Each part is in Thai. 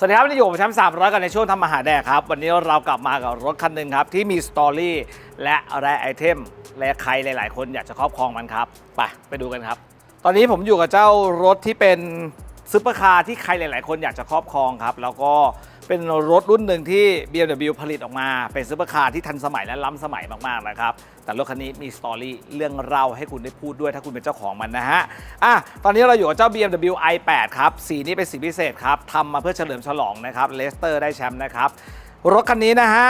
สวัสดีครับนี่อยู่กับแชมป์300กันในช่วงทำมาหาแดกครับ วันนี้เรากลับมากับรถคันหนึ่งครับ ที่มีสตอรี่และแรไอเทม และใครหลาย ๆ คนอยากจะครอบครองมันครับ ไปไปดูกันครับ ตอนนี้ผมอยู่กับเจ้ารถที่เป็นซุปเปอร์คาร์ที่ใครหลาย ๆ คนอยากจะครอบครองครับ แล้วก็ เป็นรถรุ่นหนึ่งที่ BMW ผลิตออกมา เป็นซุปเปอร์คาร์ที่ทันสมัยและล้ำสมัยมากๆนะครับ แต่รถคันนี้มีสตอรี่เรื่องเล่าให้คุณได้พูดด้วยถ้าคุณเป็นเจ้าของมันนะฮะอะตอนนี้เราอยู่กับเจ้า BMW i8 ครับ สีนี้เป็นสีพิเศษครับทำมาเพื่อเฉลิมฉลองนะครับเลสเตอร์ได้แชมป์นะครับ รถคันนี้นะฮะ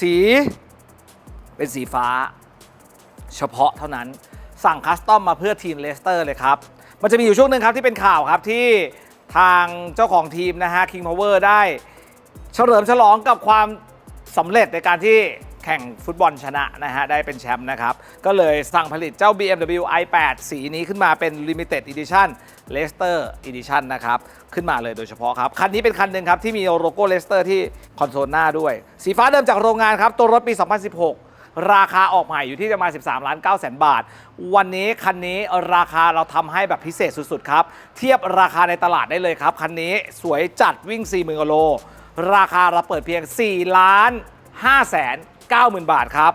สีเป็นสีฟ้า เฉพาะเท่านั้นสั่งคัสตอมมาเพื่อทีมเลสเตอร์เลยครับ มันจะมีอยู่ช่วงหนึ่งครับที่เป็นข่าวครับที่ทางเจ้าของทีมนะฮะ King Power ได้ เฉลิมฉลองกับความสำเร็จในการที่แข่งฟุตบอลชนะนะฮะ ได้เป็นแชมป์นะครับ ก็เลยสั่งผลิตเจ้า BMW i8 สีนี้ขึ้นมาเป็น Limited Edition Leicester Edition นะครับ ขึ้นมาเลยโดยเฉพาะครับ คันนี้เป็นคันหนึ่งครับ ที่มีโลโก้ Leicester ที่คอนโซลหน้าด้วย สีฟ้าเดิมจากโรงงานครับ ตัวรถปี 2016ราคาออกใหม่อยู่ที่ประมาณ 13 ล้าน9แสนบาท วันนี้คันนี้ราคาเราทำให้แบบพิเศษสุด ๆ ครับ เทียบราคาในตลาดได้เลยครับ คันนี้สวยจัดวิ่ง 40,000กิโล ราคาเราเปิดเพียง 4 ล้าน5แสน9หมื่นบาทครับ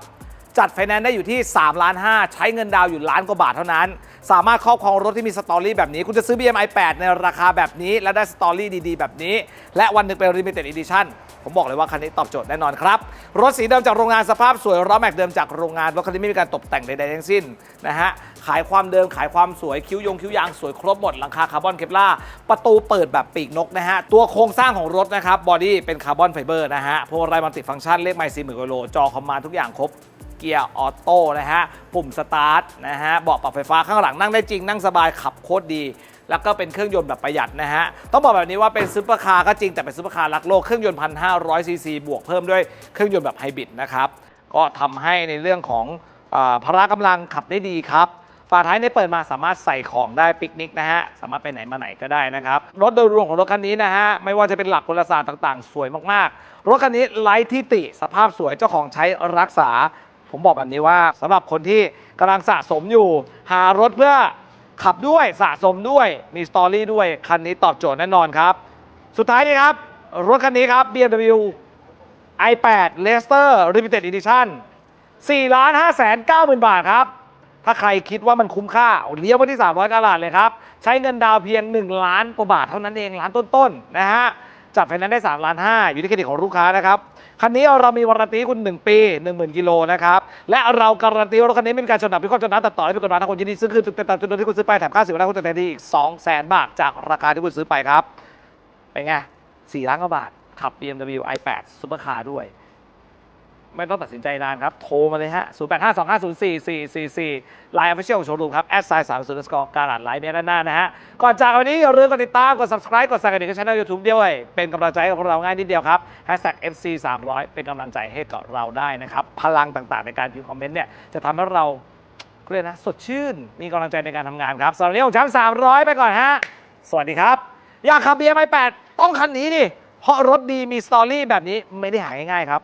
จัดไฟแนนซ์ได้อยู่ที่3ล้าน5ใช้เงินดาวอยู่ล้านกว่าบาทเท่านั้น สามารถครอบครองรถที่มีสตอรี่แบบนี้ คุณจะซื้อ BMI 8 ในราคาแบบนี้ และได้สตอรี่ดีๆ แบบนี้ และวันหนึ่งเป็น Limited Edition ผมบอกเลยว่าคันนี้ตอบโจทย์แน่นอนครับ รถสีเดิมจากโรงงานสภาพสวยล้อแม็กเดิมจากโรงงานรถคันนี้ไม่มีการตกแต่งใดๆทั้งสิ้นนะฮะขายความเดิมขายความสวยคิ้วยงคิ้วยางสวยครบหมดหลังคาคาร์บอนเคปลาประตูเปิดแบบปีกนกนะฮะตัวโครงสร้างของรถนะครับบอดี้เป็นคาร์บอนไฟเบอร์นะฮะพวงมาลัยมัลติฟังก์ชันเลขไมล์สี่หมื่นกิโลจอคอมมานทุกอย่างครบ เกียร์ออโต้นะฮะ ปุ่มสตาร์ทนะฮะ เบาะปรับไฟฟ้าข้างหลังนั่งได้จริงนั่งสบายขับโคตรดี แล้วก็เป็นเครื่องยนต์แบบประหยัดนะฮะ ต้องบอกแบบนี้ว่าเป็นซุปเปอร์คาร์ก็จริงแต่เป็นซุปเปอร์คาร์รักโลกเครื่องยนต์1,500ซีซีบวกเพิ่มด้วยเครื่องยนต์แบบไฮบริดนะครับก็ทำให้ในเรื่องของอพละกำลังขับได้ดีครับฝาท้ายในเปิดมาสามารถใส่ของได้ปิกนิกนะฮะ สามารถไปไหนมาไหนก็ได้นะครับ รถโดยรวมของรถคันนี้นะฮะ ไม่ว่าจะเป็นหลักพลศาสตร์ต่างๆ สวยมากๆ รถคันนี้ไร้ที่ติ สภาพสวยเจ้าของใช้รักษา ผมบอกแบบนี้ว่าสำหรับคนที่กำลังสะสมอยู่ หารถเพื่อขับด้วยสะสมด้วยมีสตอรี่ด้วย คันนี้ตอบโจทย์แน่นอนครับ สุดท้ายนี้ครับ รถคันนี้ครับ BMW i8 Leicester Limited Edition 4ล้าน5แสน9หมื่นบาทครับ ถ้าใครคิดว่ามันคุ้มค่าเอาเลี้ยวมาที่ 300กะลาดเลยครับ ใช้เงินดาวน์เพียง 1 ล้านกว่าบาทเท่านั้นเองล้านต้นๆนะฮะ จัดไฟแนนซ์ได้3ล้าน5อยู่ที่เครดิตของลูกค้านะครับคันนี้เรามีวารันตีคุณ 1 ปี 10,000 กิโลนะครับและเราการันตีว่ารถคันนี้ไม่มีการชนดับพิเคราะห์จนน้ำตัดต่อและเป็นกฎหมายทางคนยินดีซึ่งคือติดเต็มตามจำนวนที่คุณซื้อไปแถมค่าสินค้าคุณแต่งดีอีก200,000 บาทจากราคาที่คุณซื้อไปครับเป็นไง4ล้านกว่าบาทขับ BMW i8 Supercar ด้วย ไม่ต้องตัดสินใจนานครับ โทรมาเลยฮะ 0 8 5 2 5 0 4 4 4 4ไลน์ออฟฟิเชียลของโชว์รูมครับ แอดไซน์สามศูนย์สกอร์การอ่านไลน์เมียด้านหน้านะฮะ ก่อนจากวันนี้อย่าลืมกดติดตาม กด subscribe กดสั่นกระดิ่งช่องยูทูบด้วย เป็นกำลังใจให้กับพวกเราง่ายนิดเดียวครับ hashtag FC 300เป็นกำลังใจให้กับเราได้นะครับ พลังต่างๆ ในการพิมพ์คอมเมนต์เนี่ยจะทำให้เราเรียกนะ สดชื่น มีกำลังใจในการทำงานครับสำหรับวันนี้ผมช้ำ300 ไปก่อนฮะ สวัสดีครับอยากขับ BMI 8ต้องคันนี้ดิเพราะรถดีมีสตอรี่แบบนี้ไม่ได้หาง่ายๆครับ